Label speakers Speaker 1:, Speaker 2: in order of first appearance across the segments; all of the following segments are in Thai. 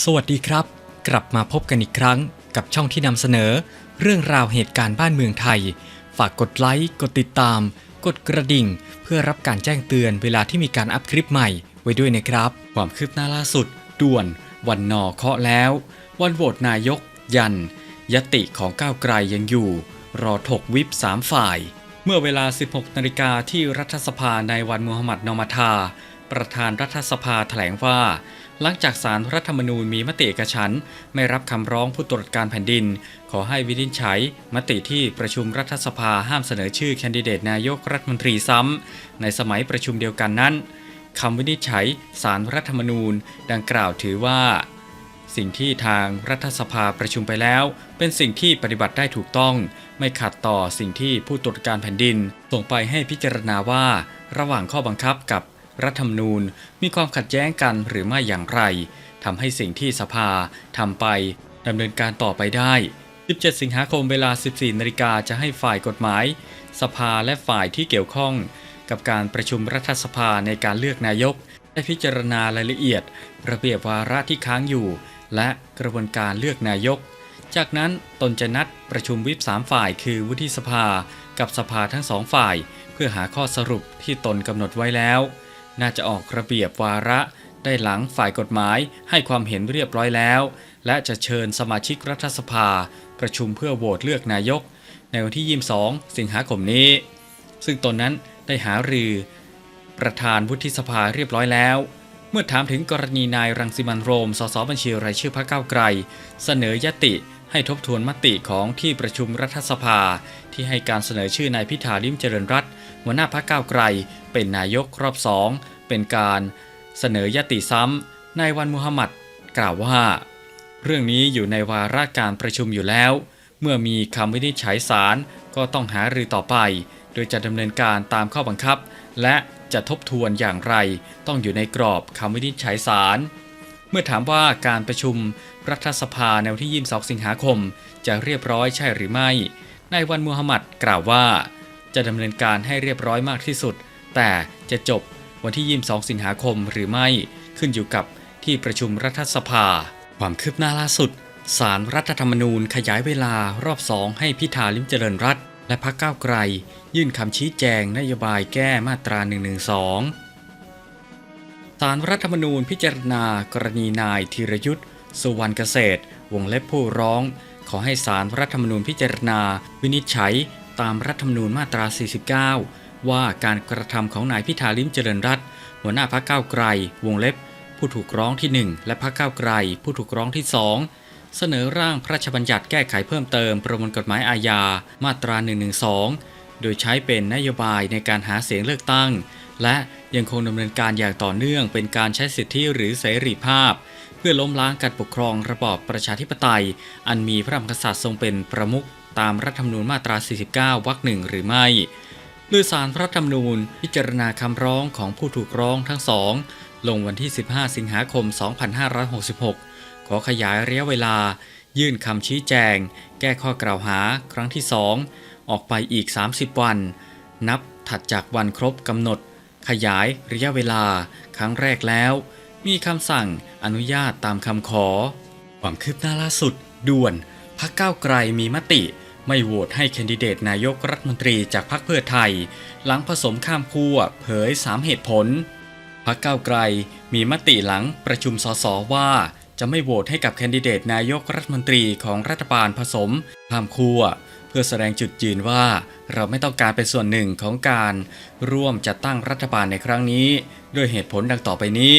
Speaker 1: สวัสดีครับ กลับมาพบกันอีกครั้งกับช่องที่นำเสนอ เรื่องราวเหตุการณ์บ้านเมืองไทย ฝากกดไลค์ กดติดตาม กดกระดิ่ง เพื่อรับการแจ้งเตือนเวลาที่มีการอัพคลิปใหม่ไว้ด้วยนะครับ ความคืบหน้าล่าสุด ด่วน วันนอเคาะแล้ว วันโหวตนายก ยัน ยติของก้าวไกลยังอยู่ รอถกวิปสามฝ่าย เมื่อเวลา 16นาฬิกาที่รัฐสภาในวันมูฮัมหมัดนอมาทาประธานรัฐสภาแถลงว่า หลังจากสารรัฐธรรมนูญมีมติเอกฉันไม่รับคำร้องผู้ตรวจการแผ่นดิน ขอให้วินิจฉัย มติที่ประชุมรัฐสภาห้ามเสนอชื่อแคนดิเดตนายกรัฐมนตรีซ้ำ ในสมัยประชุมเดียวกันนั้นคำวินิจฉัยสารรัฐธรรมนูญ ดังกล่าวถือว่า สิ่งที่ทางรัฐสภาประชุมไปแล้ว เป็นสิ่งที่ปฏิบัติได้ถูกต้อง ไม่ขัดต่อสิ่งที่ผู้ตรวจการแผ่นดิน ส่งไปให้พิจารณาว่า ระหว่างข้อบังคับกับ รัฐธรรมนูญมีความขัดแย้งกันหรือไม่อย่างไรทำให้สิ่งที่สภาทำไปดำเนินการต่อไปได้ 17 สิงหาคมเวลา 14 นาฬิกาจะให้ฝ่ายกฎหมาย สภาและฝ่ายที่เกี่ยวข้อง กับการประชุมรัฐสภาในการเลือกนายก ได้พิจารณารายละเอียด ระเบียบวาระที่ค้างอยู่ และกระบวนการเลือกนายก จากนั้นตนจะนัดประชุมวิปสามฝ่ายคือวุฒิสภา กับสภาทั้งสองฝ่าย เพื่อหาข้อสรุปที่ตนกำหนดไว้แล้ว น่าจะออกระเบียบวาระได้หลังฝ่ายกฎหมายให้ความเห็นเรียบร้อยแล้ว และจะเชิญสมาชิกรัฐสภา ประชุมเพื่อโหวตเลือกนายก ในวันที่ 22 สิงหาคมนี้ ซึ่งตนนั้นได้หารือ ประธานวุฒิสภาเรียบร้อยแล้ว เมื่อถามถึงกรณีนายรังสิมันโรม สสบัญชีรายชื่อพรรคก้าวไกล เสนอยติให้ทบทวนมติของที่ประชุมรัฐสภา ที่ให้การเสนอชื่อนายพิธาลิมเจริญรัตน์ หัวหน้าพรรคก้าวไกล เป็นนายกรอบสองเป็นการเสนอยติซ้ำนายวันมุฮัมมัดกล่าวว่า เรื่องนี้อยู่ในวาระการประชุมอยู่แล้ว เมื่อมีคำวินิจฉัยศาลก็ต้องหารือต่อไป โดยจะดำเนินการตามข้อบังคับ และจะทบทวนอย่างไร ต้องอยู่ในกรอบคำวินิจฉัยศาลเมื่อถามว่าการประชุมรัฐสภาในวันที่ 22 สิงหาคม จะเรียบร้อยใช่หรือไม่นายวันมูฮัมหมัดกล่าวว่า จะดำเนินการให้เรียบร้อยมากที่สุด แต่จะจบวันที่ 22 สิงหาคมหรือไม่ขึ้นอยู่กับที่ประชุมรัฐสภา ความคืบหน้าล่าสุดสารรัฐธรรมนูญขยายเวลารอบสองให้พิธาลิมเจริญรัตและพรรคก้าวไกล ยื่นคำชี้แจงนโยบายแก้มาตรา 112สารรัฐธรรมนูญพิจารณากรณีนายธีรยุทธ์สุวรรณเกษตร วงเล็บผู้ร้อง ขอให้สารรัฐธรรมนูญพิจารณา วินิจฉัย ตามรัฐธรรมนูญมาตรา 49 ว่าการกระทำของนายพิธาลิมเจริญรัตน์หัวหน้าพรรคก้าวไกล วงเล็บ ผู้ถูกร้องที่ 1 และพรรคก้าวไกล ผู้ถูกร้องที่ 2 เสนอร่างพระราชบัญญัติแก้ไขเพิ่มเติมประมวลกฎหมายอาญามาตรา 112 โดยใช้เป็นนโยบายในการหาเสียงเลือกตั้ง และยังคงดำเนินการอย่างต่อเนื่องเป็นการใช้สิทธิหรือเสรีภาพ เพื่อล้มล้างการปกครองระบอบประชาธิปไตย อันมีพระมหากษัตริย์ทรงเป็นประมุข ตามรัฐธรรมนูญมาตรา 49 วรรคหนึ่งหรือไม่โดยสารรัฐธรรมนูญพิจารณาคำร้องของผู้ถูกร้องทั้งสองลงวันที่ 15 สิงหาคม 2566 ขอขยายระยะเวลา ยื่นคำชี้แจง แก้ข้อกล่าวหาครั้งที่ 2 ออกไปอีก 30 วัน นับถัดจากวันครบกำหนด ขยายระยะเวลา ครั้งแรกแล้ว มีคำสั่งอนุญาตตามคำขอ ความคืบหน้าล่าสุด ด่วน พักก้าวไกลมีมติ ไม่โหวตให้แคนดิเดตนายกรัฐมนตรีจากพรรคเพื่อไทย หลังผสมข้ามขั้วเผย 3 เหตุผลพักก้าวไกลมีมติหลังประชุมสสว่า จะไม่โหวตให้กับแคนดิเดตนายกรัฐมนตรีของรัฐบาลผสมข้ามขั้วเพื่อแสดงจุดยืนว่า เราไม่ต้องการเป็นส่วนหนึ่งของการร่วมจัดตั้งรัฐบาลในครั้งนี้ ด้วยเหตุผลดังต่อไปนี้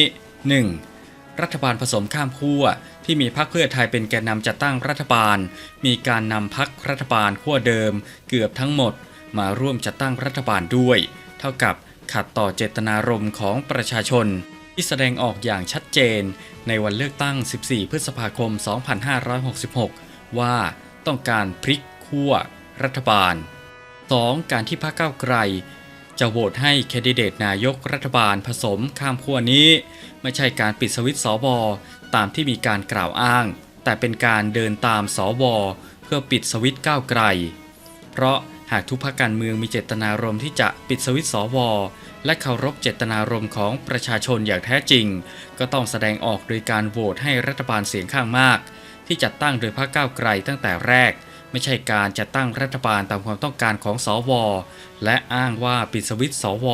Speaker 1: 1. รัฐบาลผสมข้ามขั้วที่มีพรรคเพื่อไทยเป็นแกนนำจัดตั้งรัฐบาล มีการนำพรรครัฐบาลขั้วเดิม เกือบทั้งหมด มาร่วมจัดตั้งรัฐบาลด้วย เท่ากับขัดต่อเจตนารมณ์ของประชาชน ที่แสดงออกอย่างชัดเจน ในวันเลือกตั้ง 14 พฤษภาคม 2566 ว่าต้องการพลิกขั้วรัฐบาล 2. การที่พรรคก้าวไกล จะโหวตให้แคนดิเดตนายกรัฐบาลผสมข้ามขั้วนี้ ไม่ใช่การปิดสวิตช์สวตามที่มีการกล่าวอ้าง แต่เป็นการเดินตามสวเพื่อปิดสวิตก้าวไกล เพราะหากทุกพรรคการเมืองมีเจตนารมณ์ที่จะปิดสวิตช์สวและเคารพเจตนารมณ์ของประชาชนอย่างแท้จริง ก็ต้องแสดงออกโดยการโหวตให้รัฐบาลเสียงข้างมาก ที่จัดตั้งโดยพรรคก้าวไกลตั้งแต่แรก ไม่ใช่การจัดตั้งรัฐบาลตามความต้องการของสว และอ้างว่าปิดสวิตช์สว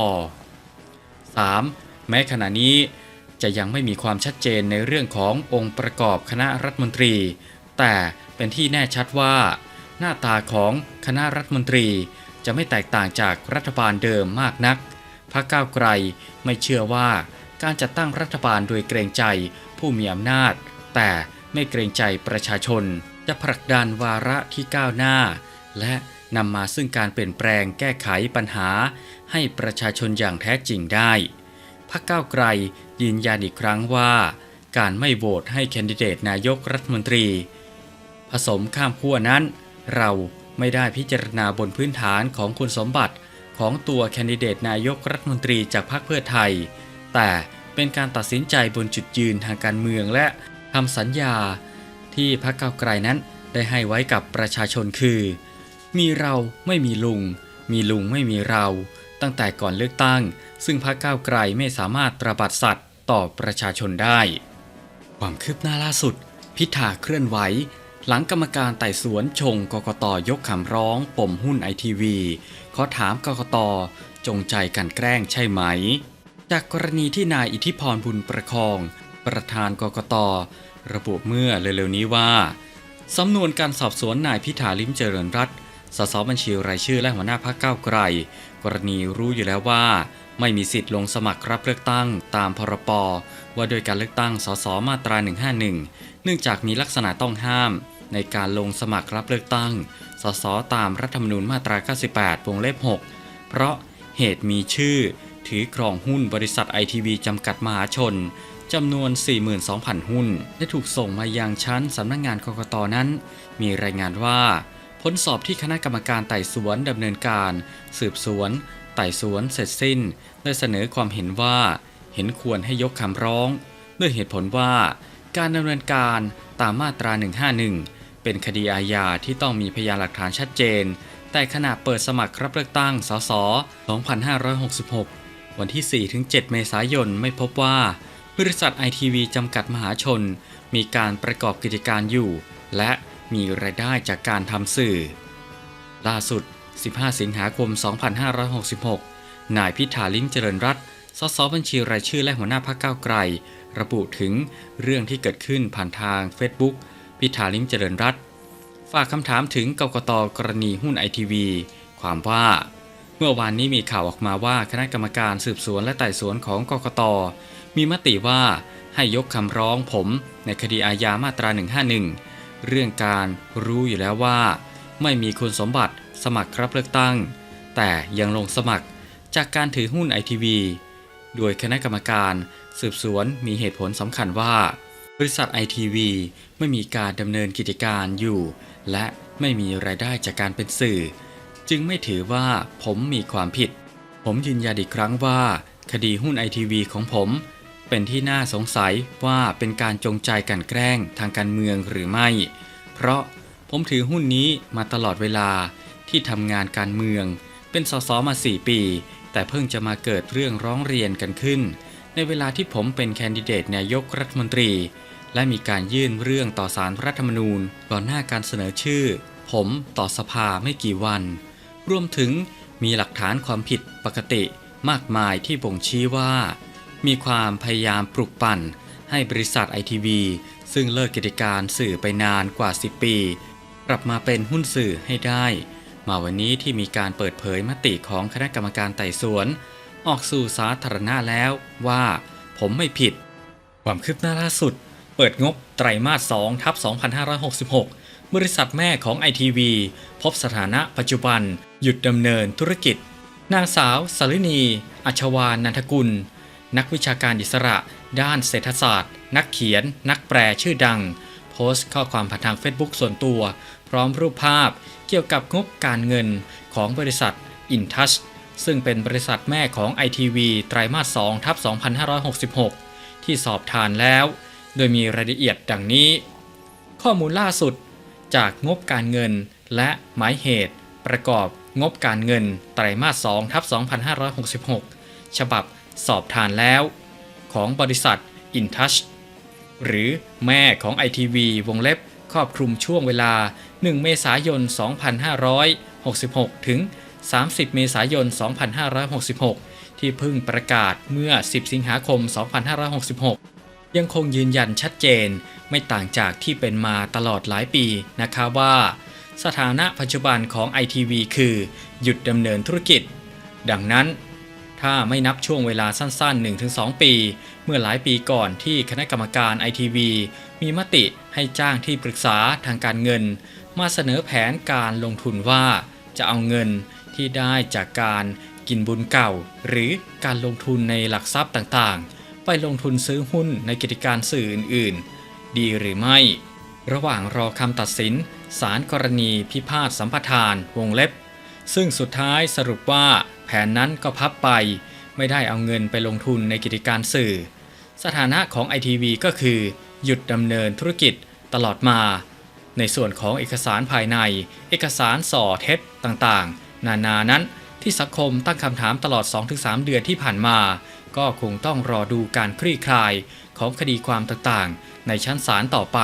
Speaker 1: 3. แม้ขณะนี้จะยังไม่มีความชัดเจนในเรื่องขององค์ประกอบคณะรัฐมนตรี แต่เป็นที่แน่ชัดว่า หน้าตาของคณะรัฐมนตรีจะไม่แตกต่างจากรัฐบาลเดิมมากนัก พรรคก้าวไกลไม่เชื่อว่าการจัดตั้งรัฐบาลโดยเกรงใจผู้มีอำนาจ แต่ไม่เกรงใจประชาชน จะผลักดันวาระที่ก้าวหน้า และนำมาซึ่งการเปลี่ยนแปลงแก้ไขปัญหา ให้ประชาชนอย่างแท้จริงได้พรรคก้าวไกลยืนยันอีกครั้งว่า การไม่โหวตให้แคนดิเดตนายกรัฐมนตรี ผสมข้ามขั้วนั้น เราไม่ได้พิจารณาบนพื้นฐานของคุณสมบัติของตัวแคนดิเดตนายกรัฐมนตรีจากพรรคเพื่อไทย แต่เป็นการตัดสินใจบนจุดยืนทางการเมืองและคำสัญญา ที่พรรคก้าวไกลนั้นได้ให้ไว้กับประชาชนคือ มีเราไม่มีลุง มีลุงไม่มีเรา ตั้งแต่ก่อนเลือกตั้ง ซึ่งพรรคก้าวไกลไม่สามารถตระบัดสัตว์ต่อประชาชนได้ ความคืบหน้าล่าสุด พิธาเคลื่อนไหว หลังกรรมการไต่สวนชงกกตยกคำร้อง ปมหุ้นไอทีวีขอถามกกตจงใจกันแกล้งใช่ไหม จากกรณีที่นายอิทธิพรบุญประคอง ประธานกกต ระบุเมื่อเร็วๆนี้ว่าสำนวนการสอบสวนนายพิธาลิมเจริญรัตสสบัญชีรายชื่อและหัวหน้าพรรคก้าวไกล กรณีรู้อยู่แล้วว่า ไม่มีสิทธิ์ลงสมัครรับเลือกตั้งตามพรปว่าโดยการเลือกตั้งสสมาตรา 151 เนื่องจากมีลักษณะต้องห้าม ในการลงสมัครรับเลือกตั้งสสตามรัฐธรรมนูญมาตรา 98 วงเล็บ 6 เพราะเหตุมีชื่อ ถือครองหุ้นบริษัทไอทีวีจำกัดมหาชน จำนวน 42,000 หุ้น ได้ถูกส่งมายังชั้นสำนักงงานกกตนั้น มีรายงานว่า ผลสอบที่คณะกรรมการไต่สวนดำเนินการ สืบสวน ไต่สวนเสร็จสิ้น ได้เสนอความเห็นว่า เห็นควรให้ยกคำร้อง ด้วยเหตุผลว่า การดำเนินการตามมาตรา 151 เป็นคดีอาญาที่ต้องมีพยานหลักฐานชัดเจน แต่ขณะเปิดสมัครรับเลือกตั้ง สส 2566 วันที่ 4-7 เมษายนไม่พบว่า บริษัทไอทีวีจำกัดมหาชน มีการประกอบกิจการอยู่ และมีรายได้จากการทำสื่อ ล่าสุด 15 สิงหาคม 2566 นายพิธาลิ้มเจริญรัตน์สสบัญชีรายชื่อและหัวหน้าพรรคก้าวไกล ระบุถึงเรื่องที่เกิดขึ้นผ่านทาง Facebook พิธาลิ้มเจริญรัตน์ฝากคำถามถึงกกตกรณีหุ้นไอทีวีความว่า เมื่อวานนี้มีข่าวออกมาว่าคณะกรรมการสืบสวนและไต่สวนของกกต มีมติว่าให้ยกคำร้องผมในคดีอาญามาตรา 151 เรื่องการรู้อยู่แล้วว่า ไม่มีคุณสมบัติสมัครรับเลือกตั้ง แต่ยังลงสมัครจากการถือหุ้นไอทีวีโดยคณะกรรมการสืบสวนมีเหตุผลสำคัญว่า บริษัทไอทีวีไม่มีการดำเนินกิจการอยู่ และไม่มีรายได้จากการเป็นสื่อ จึงไม่ถือว่าผมมีความผิด ผมยืนยันอีกครั้งว่า คดีหุ้นไอทีวีของผม เป็นที่น่าสงสัยว่าเป็นการจงใจกันแกล้งทางการเมืองหรือไม่ เพราะผมถือหุ้นนี้มาตลอดเวลาที่ทำงานการเมือง เป็นสสมา 4 ปี แต่เพิ่งจะมาเกิดเรื่องร้องเรียนกันขึ้น ในเวลาที่ผมเป็นแคนดิเดตนายกรัฐมนตรี และมีการยื่นเรื่องต่อสารรัฐธรรมนูญก่อนหน้าการเสนอชื่อ ผมต่อสภาไม่กี่วัน รวมถึงมีหลักฐานความผิดปกติมากมายที่บ่งชี้ว่า มีความพยายามปลุกปั่น ให้บริษัทไอทีวีซึ่งเลิกกิจการสื่อไปนานกว่า 10 ปี กลับมาเป็นหุ้นสื่อให้ได้ มาวันนี้ที่มีการเปิดเผยมติของคณะกรรมการไต่สวน ออกสู่สาธารณะแล้วว่า ผมไม่ผิด ความคืบหน้าล่าสุด เปิดงบไตรมาส2ทับ2566 บริษัทแม่ของ ITV พบสถานะปัจจุบัน หยุดดำเนินธุรกิจ นางสาวสลินี อัชวานนันทกุล นักวิชาการอิสระ ด้านเศรษฐศาสตร์ นักเขียน นักแปลชื่อดัง โพสต์ข้อความผ่านทาง Facebook ส่วนตัว พร้อมรูปภาพเกี่ยวกับงบการเงินของบริษัท InTouch ซึ่งเป็นบริษัทแม่ของ ITV ไตรมาส2ทับ2566 ที่สอบทานแล้ว โดยมีรายละเอียดดังนี้ ข้อมูลล่าสุดจากงบการเงินและหมายเหตุประกอบงบการเงินไตรมาส2ทับ2566 ฉบับ สอบทานแล้ว ของบริษัท InTouch หรือแม่ของ ITV วงเล็บครอบคลุมช่วงเวลา 1 เมษายน 2566 ถึง 30 เมษายน 2566 ที่เพิ่งประกาศเมื่อ 10 สิงหาคม 2566 ยังคงยืนยันชัดเจนไม่ต่างจากที่เป็นมาตลอดหลายปีนะคะว่า สถานะปัจจุบันของ ITV คือ หยุดดำเนินธุรกิจ ดังนั้น ถ้าไม่นับช่วงเวลาสั้นๆ 1-2 ปี เมื่อหลายปีก่อนที่คณะกรรมการ ITV มีมติให้จ้างที่ปรึกษาทางการเงิน มาเสนอแผนการลงทุนว่าจะเอาเงินที่ได้จากการกินบุญเก่า หรือการลงทุนในหลักทรัพย์ต่างๆ ไปลงทุนซื้อหุ้นในกิจการสื่ออื่นๆ ดีหรือไม่ ระหว่างรอคำตัดสินศาลกรณีพิพาทสัมปทานวงเล็บ ซึ่งสุดท้ายสรุปว่า ผนนั้นก็พับไป ไม่ได้เอาเงินไปลงทุนในกิจการสื่อ สถานะของ ITV ก็คือ หยุดดำเนินธุรกิจตลอดมา ในส่วนของเอกสารภายใน เอกสารส่อเท็จต่างๆ นานานั้นที่สังคมตั้งคำถามตลอด 2-3 เดือนที่ผ่านมา ก็คงต้องรอดูการคลี่คลายของคดีความต่างๆ ในชั้นศาลต่อไป